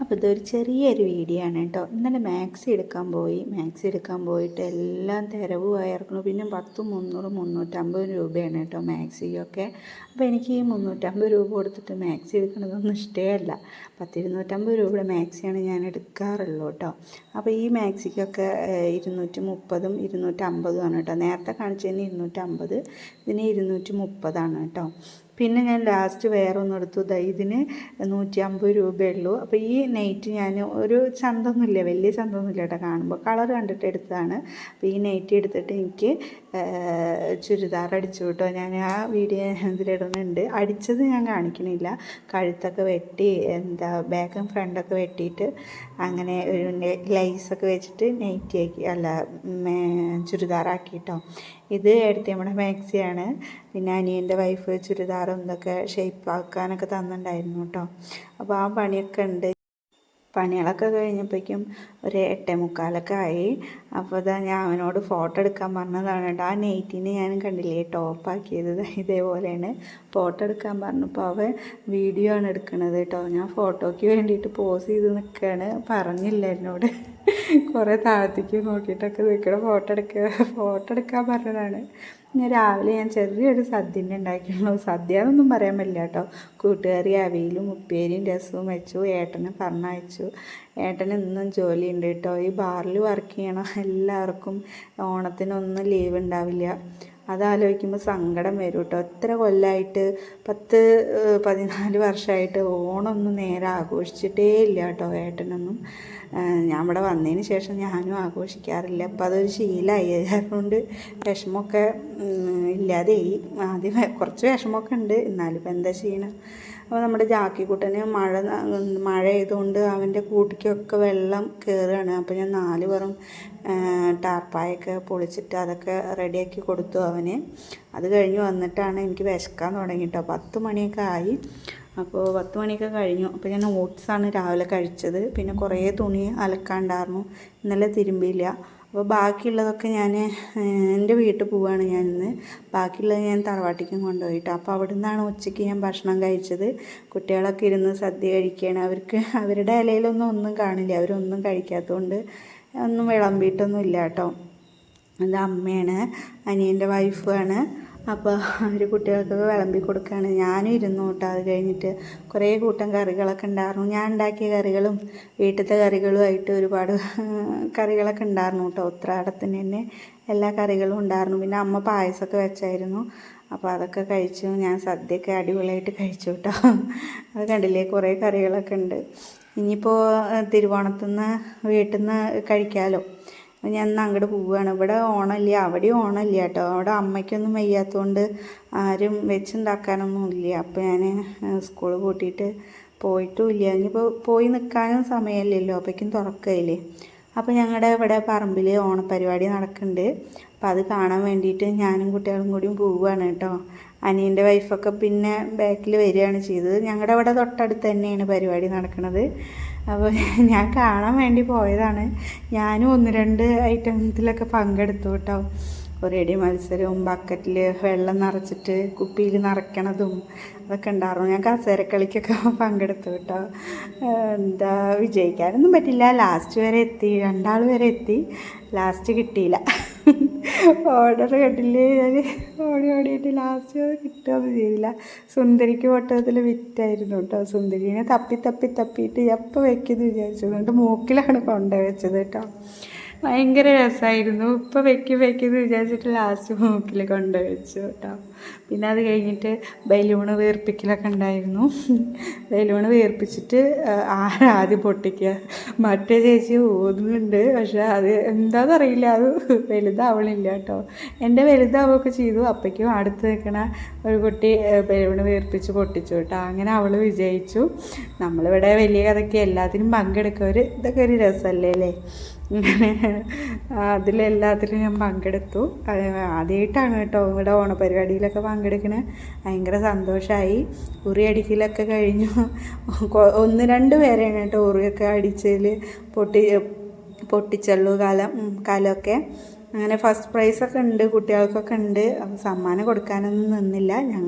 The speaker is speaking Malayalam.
അപ്പോൾ ഇതൊരു ചെറിയൊരു വീഡിയോ ആണ് കേട്ടോ. ഇന്നലെ മാക്സി എടുക്കാൻ പോയി. മാക്സി എടുക്കാൻ പോയിട്ട് എല്ലാം തിരവുമായിരുന്നു പിന്നെ പത്തും മുന്നൂറ് മുന്നൂറ്റമ്പത് രൂപയാണ് കേട്ടോ മാക്സിയൊക്കെ അപ്പോൾ എനിക്ക് ഈ മുന്നൂറ്റമ്പത് രൂപ കൊടുത്തിട്ട് മാക്സി എടുക്കുന്നതൊന്നും ഇഷ്ടമല്ല പത്തിരുന്നൂറ്റമ്പത് രൂപയുടെ മാക്സിയാണ് ഞാൻ എടുക്കാറുള്ളൂ കേട്ടോ. അപ്പോൾ ഈ മാക്സിക്കൊക്കെ ഇരുന്നൂറ്റി മുപ്പതും ഇരുന്നൂറ്റമ്പതും ആണ് കേട്ടോ. നേരത്തെ കാണിച്ചതിന് ഇരുന്നൂറ്റമ്പത് ഇതിന് ഇരുന്നൂറ്റി മുപ്പതാണ് കേട്ടോ. പിന്നെ ഞാൻ ലാസ്റ്റ് വേറെ ഒന്നും എടുത്തു ഇതിന് നൂറ്റി അമ്പത് രൂപയുള്ളൂ. അപ്പോൾ ഈ നെയ്റ്റ് ഞാൻ ഒരു ചന്തൊന്നുമില്ല വലിയ ചന്തൊന്നുമില്ല കേട്ടോ കാണുമ്പോൾ. കളർ കണ്ടിട്ട് എടുത്തതാണ്. അപ്പോൾ ഈ നെയ്റ്റ് എടുത്തിട്ട് എനിക്ക് ചുരിദാർ അടിച്ചു കേട്ടോ. ഞാൻ ആ വീഡിയോ ഇതിലിടുന്നുണ്ട്. അടിച്ചത് ഞാൻ കാണിക്കണില്ല. കഴുത്തൊക്കെ വെട്ടി എന്താ ബാക്കും ഫ്രണ്ടൊക്കെ വെട്ടിയിട്ട് അങ്ങനെ ഒരു ലൈസൊക്കെ വെച്ചിട്ട് നൈറ്റിയാക്കി അല്ല ചുരിദാറാക്കി കേട്ടോ ഇത് എടുത്ത് നമ്മുടെ മാക്സിയാണ് പിന്നെ അനിയന്റെ വൈഫ് ചുരിദാറും ഇതൊക്കെ ഷേപ്പ് ആക്കാനൊക്കെ തന്നിട്ടുണ്ടായിരുന്നു കേട്ടോ. അപ്പോൾ ആ പണിയൊക്കെ ഉണ്ട്. പണികളൊക്കെ കഴിഞ്ഞപ്പോഴേക്കും ഒരു എട്ടേ മുക്കാലൊക്കെ ആയി. അപ്പോൾ ഇതാ ഞാൻ അവനോട് ഫോട്ടോ എടുക്കാൻ പറഞ്ഞതാണ് കേട്ടോ. ആ നെയ്റ്റിന് ഞാൻ കണ്ടില്ലേ ടോപ്പാക്കിയത് ഇതേപോലെയാണ്. ഫോട്ടോ എടുക്കാൻ പറഞ്ഞപ്പോൾ അവൻ വീഡിയോ ആണ് എടുക്കുന്നത് കേട്ടോ. ഞാൻ ഫോട്ടോയ്ക്ക് വേണ്ടിയിട്ട് പോസ് ചെയ്ത് നിൽക്കുകയാണ് പറഞ്ഞില്ല എന്നോട്. കുറേ താഴത്തേക്ക് നോക്കിയിട്ടൊക്കെ നിൽക്കണം ഫോട്ടോ എടുക്കുക ഫോട്ടോ എടുക്കാൻ പറഞ്ഞതാണ്. ഞാൻ രാവിലെ ഞാൻ ചെറിയൊരു സദ്യ ഉണ്ടാക്കിയുള്ളൂ സദ്യ എന്നൊന്നും പറയാൻ പറ്റില്ല കേട്ടോ. കൂട്ടുകാരി അവിയലും ഉപ്പേരിയും രസവും വെച്ചു. ഏട്ടനെ പറഞ്ഞയച്ചു. ഏട്ടന് ഇന്നും ഉണ്ട് കേട്ടോ. ഈ ബാറിൽ വർക്ക് ചെയ്യണം. എല്ലാവർക്കും ഓണത്തിനൊന്നും ലീവ് ഉണ്ടാവില്ല. അതാലോചിക്കുമ്പോൾ സങ്കടം വരും കേട്ടോ എത്ര കൊല്ലമായിട്ട് പത്ത് പതിനാല് വർഷമായിട്ട് ഓണമൊന്നും നേരെ ആഘോഷിച്ചിട്ടേ ഇല്ല കേട്ടോ ഏട്ടനൊന്നും. ഞാൻ ഇവിടെ വന്നതിന് ശേഷം ഞാനും ആഘോഷിക്കാറില്ല. അപ്പം അതൊരു ശീലമായി അതുകൊണ്ട് വിഷമമൊക്കെ ഇല്ലാതെയായി. ആദ്യം കുറച്ച് വിഷമമൊക്കെ ഉണ്ട്. എന്നാലും ഇപ്പം എന്താ ചെയ്യണം? അപ്പോൾ നമ്മുടെ ജാക്കിക്കുട്ടന് മഴ മഴ ആയതുകൊണ്ട് അവന്റെ കൂട്ടിക്കൊക്കെ വെള്ളം കയറുകയാണ് അപ്പോൾ ഞാൻ നാല് വെറും ടാർപ്പായൊക്കെ പൊളിച്ചിട്ട് അതൊക്കെ റെഡിയാക്കി കൊടുത്തു അവന്. അത് കഴിഞ്ഞ് വന്നിട്ടാണ് എനിക്ക് വിശക്കാൻ തുടങ്ങിയിട്ടോ പത്ത് മണിയൊക്കെ ആയി. അപ്പോൾ പത്ത് മണിയൊക്കെ കഴിഞ്ഞു. അപ്പോൾ ഞാൻ ഓട്സാണ് രാവിലെ കഴിച്ചത്. പിന്നെ കുറേ തുണി അലക്കാണ്ടായിരുന്നു. ഇന്നലെ തിരുമ്പിയില്ല. അപ്പോൾ ബാക്കിയുള്ളതൊക്കെ ഞാൻ എന്റെ വീട്ടിൽ പോവുകയാണ് ഞാനിന്ന്. ബാക്കിയുള്ളത് ഞാൻ തറവാട്ടിക്കും കൊണ്ടുപോയിട്ട്. അപ്പോൾ അവിടെ നിന്നാണ് ഉച്ചയ്ക്ക് ഞാൻ ഭക്ഷണം കഴിച്ചത്. കുട്ടികളൊക്കെ ഇരുന്ന് സദ്യ കഴിക്കുകയാണ്. അവർക്ക് അവരുടെ ഇലയിലൊന്നും ഒന്നും കാണില്ല. അവരൊന്നും കഴിക്കാത്തതുകൊണ്ട് ഒന്നും വിളമ്പിയിട്ടൊന്നും ഇല്ല കേട്ടോ. അത് അമ്മയാണ് അനിയന്റെ വൈഫുമാണ് അപ്പോൾ അവർ കുട്ടികൾക്കൊക്കെ വിളമ്പി കൊടുക്കുകയാണ്. ഞാനും ഇരുന്നു കേട്ടോ. അത് കഴിഞ്ഞിട്ട് കുറേ കൂട്ടം കറികളൊക്കെ ഉണ്ടായിരുന്നു. ഞാൻ ഉണ്ടാക്കിയ കറികളും വീട്ടിലത്തെ കറികളുമായിട്ട് ഒരുപാട് കറികളൊക്കെ ഉണ്ടായിരുന്നു കേട്ടോ. ഉത്രാടത്തിന് തന്നെ എല്ലാ കറികളും ഉണ്ടായിരുന്നു. പിന്നെ അമ്മ പായസമൊക്കെ വെച്ചായിരുന്നു. അപ്പോൾ അതൊക്കെ കഴിച്ചു. ഞാൻ സദ്യയൊക്കെ അടിപൊളിയായിട്ട് കഴിച്ചു കേട്ടോ. അത് കണ്ടില്ലേ? കുറേ കറികളൊക്കെ ഉണ്ട്. ഇനിയിപ്പോൾ തിരുവോണത്തുനിന്ന് വീട്ടിൽ നിന്ന് കഴിക്കാമല്ലോ അപ്പോൾ ഞാൻ ഇന്ന് അങ്ങോട്ട് പോവുകയാണ് ഇവിടെ ഓണമില്ല അവിടെയും ഓണമില്ല കേട്ടോ. അവിടെ അമ്മയ്ക്കൊന്നും വയ്യാത്തതുകൊണ്ട് ആരും വെച്ചുണ്ടാക്കാനൊന്നും ഇല്ല. അപ്പോൾ ഞാൻ സ്കൂൾ പൂട്ടിയിട്ട് പോയിട്ടും ഇല്ല. ഇനിയിപ്പോൾ പോയി നിൽക്കാനും സമയമില്ലല്ലോ അപ്പോഴേക്കും തുറക്കയില്ലേ. അപ്പോൾ ഞങ്ങളുടെ ഇവിടെ പറമ്പിൽ ഓണപ്പരിപാടി നടക്കുന്നുണ്ട് അപ്പോൾ അത് കാണാൻ വേണ്ടിയിട്ട് ഞാനും കുട്ടികളും കൂടിയും പോവുകയാണ് കേട്ടോ. അനിയന്റെ വൈഫൊക്കെ പിന്നെ ബാക്കിൽ വരികയാണ് ചെയ്തത്. ഞങ്ങളുടെ ഇവിടെ തൊട്ടടുത്ത് തന്നെയാണ് പരിപാടി നടക്കുന്നത് അപ്പോൾ ഞാൻ കാണാൻ വേണ്ടി പോയതാണ്. ഞാനും ഒന്ന് രണ്ട് ഐറ്റംസിലൊക്കെ പങ്കെടുത്തു കേട്ടോ. ഒരേടി മത്സരവും ബക്കറ്റിൽ വെള്ളം നിറച്ചിട്ട് കുപ്പിയിൽ നിറയ്ക്കണതും അതൊക്കെ ഉണ്ടായിരുന്നു. ഞാൻ കസേരക്കളിക്കൊക്കെ പങ്കെടുത്തു കേട്ടോ. എന്താ വിജയിക്കാനൊന്നും പറ്റില്ല. ലാസ്റ്റ് വരെ എത്തി. രണ്ടാൾ വരെ എത്തി. ലാസ്റ്റ് കിട്ടിയില്ല. ഓർഡർ കണ്ടില്ലേ ഞാൻ ഓടി ഓടിയിട്ട് ലാസ്റ്റ് കിട്ടുകയൊന്നും ചെയ്തില്ല സുന്ദരിക്ക് പൊട്ടത്തിൽ വിറ്റായിരുന്നു കേട്ടോ സുന്ദരിനെ തപ്പി തപ്പി തപ്പിയിട്ട് എപ്പോൾ വെക്കുമെന്ന് വിചാരിച്ചു. അതുകൊണ്ട് മൂക്കിലാണ് കൊണ്ടുവച്ചത് വെച്ചത് കേട്ടോ ഭയങ്കര രസമായിരുന്നു ഇപ്പോൾ വെക്കും വെക്കുമെന്ന് വിചാരിച്ചിട്ട് ലാസ്റ്റ് മൂക്കിൽ കൊണ്ടുവച്ചു വെച്ചു കേട്ടോ പിന്നെ അത് കഴിഞ്ഞിട്ട് ബലൂണ് വീർപ്പിക്കലൊക്കെ ഉണ്ടായിരുന്നു. ബലൂണ് വീർപ്പിച്ചിട്ട് ആരാദ്യം പൊട്ടിക്കുക. മറ്റേ ചേച്ചി ഊതുന്നുണ്ട്. പക്ഷെ അത് എന്താണെന്നറിയില്ല അത് വലുതാവണില്ല കേട്ടോ. എന്റെ വലുതാവുകയൊക്കെ ചെയ്തു. അപ്പോഴേക്കും അടുത്ത് നിൽക്കണ ഒരു കുട്ടി ബലൂണ് വീർപ്പിച്ച് പൊട്ടിച്ചു കേട്ടോ. അങ്ങനെ അവൾ വിജയിച്ചു. നമ്മളിവിടെ വലിയ കഥയ്ക്ക് എല്ലാത്തിനും പങ്കെടുക്കുക ഒരു ഇതൊക്കെ ഒരു രസമല്ലേ അല്ലേ? അതിലെല്ലാത്തിലും ഞാൻ പങ്കെടുത്തു. ആദ്യമായിട്ടാണ് കേട്ടോ ഇവിടെ ഓണപരിപാടിയിലൊക്കെ പങ്കെടുക്കണേ. ഭയങ്കര സന്തോഷമായി ഉറി അടിക്കലൊക്കെ കഴിഞ്ഞു. ഒന്ന് രണ്ട് പേരെയാണ് കേട്ടോ ഉറിയൊക്കെ അടിച്ചതിൽ പൊട്ടി പൊട്ടിച്ചുള്ളൂ കാലം കാലമൊക്കെ. അങ്ങനെ ഫസ്റ്റ് പ്രൈസൊക്കെ ഉണ്ട് കുട്ടികൾക്കൊക്കെ ഉണ്ട്. സമ്മാനം കൊടുക്കാനൊന്നും നിന്നില്ല. ഞങ്ങൾ